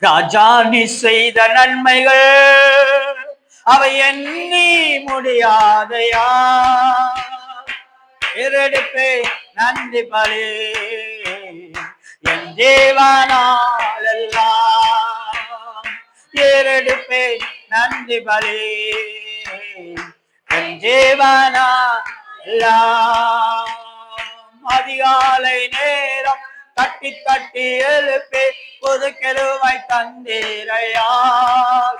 ராஜா நீ செய்த நன்மைகள் அவை எண்ணி முடியாதையா? இரடுப்பே நன்றி பலே. என் தேவானாலெல்லாம் ஏறெடுப்பே நன்றி பலே. என் தேவானா அதிகாலை நேரம் தட்டி தட்டி எழுப்பி புது கெருவாய் தந்தீரையா?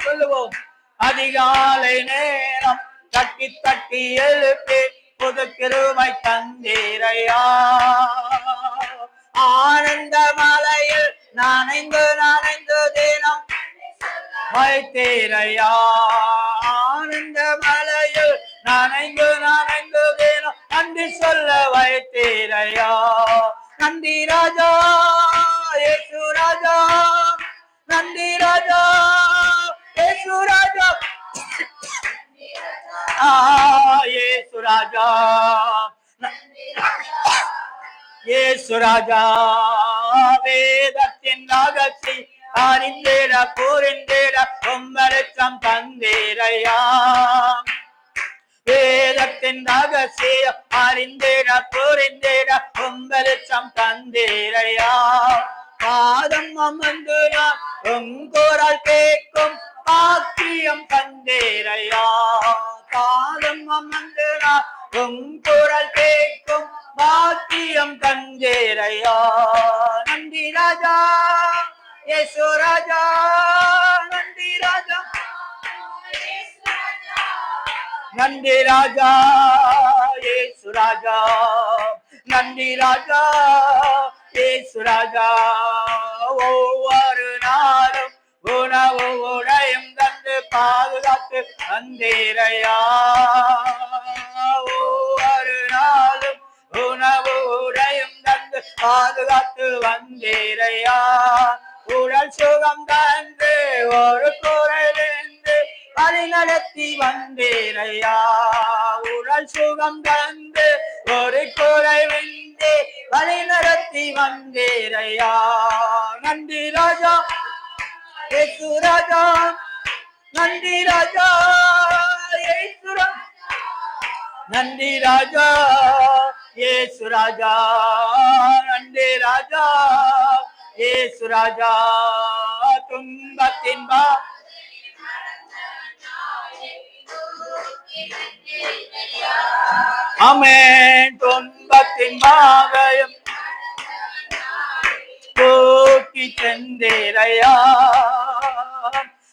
சொல்லுவோம். அதிகாலை நேரம் தட்டி தட்டி எழுப்பி புது கிருவாய் தந்தீரையா? ஆனந்த மலையில் நனைந்து நனைந்து தினம் வைத்தீரையா? ஆனந்த மலையில் நனைந்து நனைந்து தினம் நன்றி சொல்ல வைத்தீரையா? நன்றி ராஜா ஏசு ராஜா நன்றி ராஜா ஏசு ராஜா ஆ ஏசு ராஜா ஏசு ராஜா வேதத்தின் ரகசி அறிந்திட கூறிந்திட உம்மரச்சம் தந்தீரையா வேதத்தின் ரகசியம் அறிந்திட புரிந்திட உம்பலிச்சம் தந்தீரையா. பாதம் அமர்ந்து நான் உம் குரல் கேட்கும் பாக்கியம் தந்தீரையா. பாதம் அமர்ந்து நான் உம் குரல் கேட்கும் பாக்கியம் தந்தீரையா. நன்றி ராஜா யேசு ராஜா. நன்றி ராஜா ஏசு ராஜா. நன்றி ராஜா ஏசு ராஜா. ஒவ்வொரு நாளும் உணவு உடையும் தந்து பாதுகாத்து வந்தீரையா ஒவ்வொரு நாளும் உணவு உடையும் தந்து பாதுகாத்து வந்தீரையா. உடல் சுகம் தந்து ஒரு குறைந்து வழி நடத்தி வந்தீரையா உடல் சுகம் தந்து ஒரு குறைவின்றி வழி நடத்தி வந்தீரையா நன்றி ராஜா. ஏசு ராஜா. நன்றி ராஜா. ஏசு நன்றி ராஜா. ஏசு ராஜா. நன்றி ராஜா. ஏசு ராஜா. துன்பத்தின் பா அமே துன்பத்தின் பாகயம் போக்கி செந்தேரையா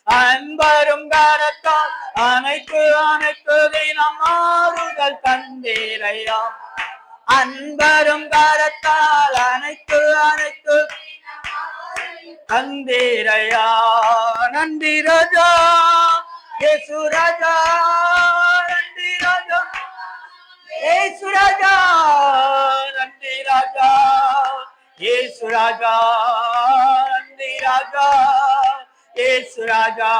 அன்பரும் கரத்தால் அனைத்து அனைத்துதை நம் ஆறுதல் தந்தேரையா. அன்பரும் கரத்தால் அனைத்து அனைத்து தந்தேரையா. நந்தி ரஜா. யேசு ராஜா. ராஜா நன்றி ராஜா ஏசு ராஜா.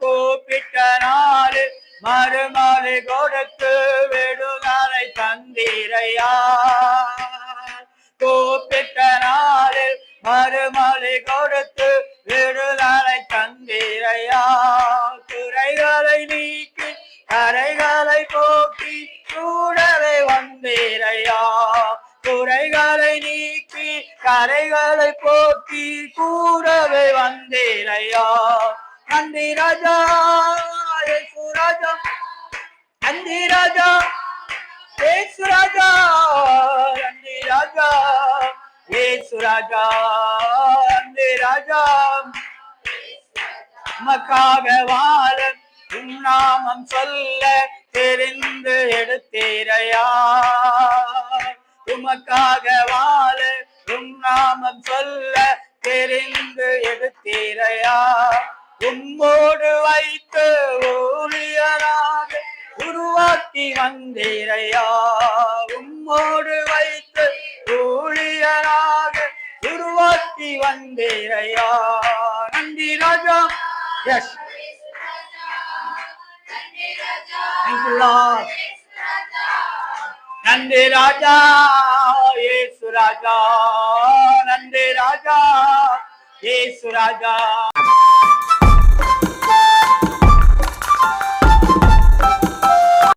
கூப்பிட்ட நாள் மறுமாலை கொடுத்து விடுதலை தந்தீரையா. கூப்பிட்ட நாள் மறுமலை கொடுத்து விடுதலை தந்தீரையா. குறைகளை நீக்கி கரைகளை கூடவே வந்தீரையா நன்றி ராஜா ராஜா. நன்றி ராஜா ஏசு ராஜா நன்றி ராஜா. ஏசு ராஜா நன்றி ராஜா. மக்காக வாழ உம் நாமம் சொல்ல தெரிந்து எடுத்தீரையா? உமக்காக வாழ உம் நாமம் சொல்ல இறையா உம்மோடு வைத்து ஊழியராக உருவாக்கி வந்தீரையா உம்மோடு வைத்து ஊழியராக உருவாக்கி வந்தீரையா நன்றி ராஜா. எஸ் நந்தி ராஜா. ஏசு ராஜா. நந்தி ராஜா. ஏசு ராஜா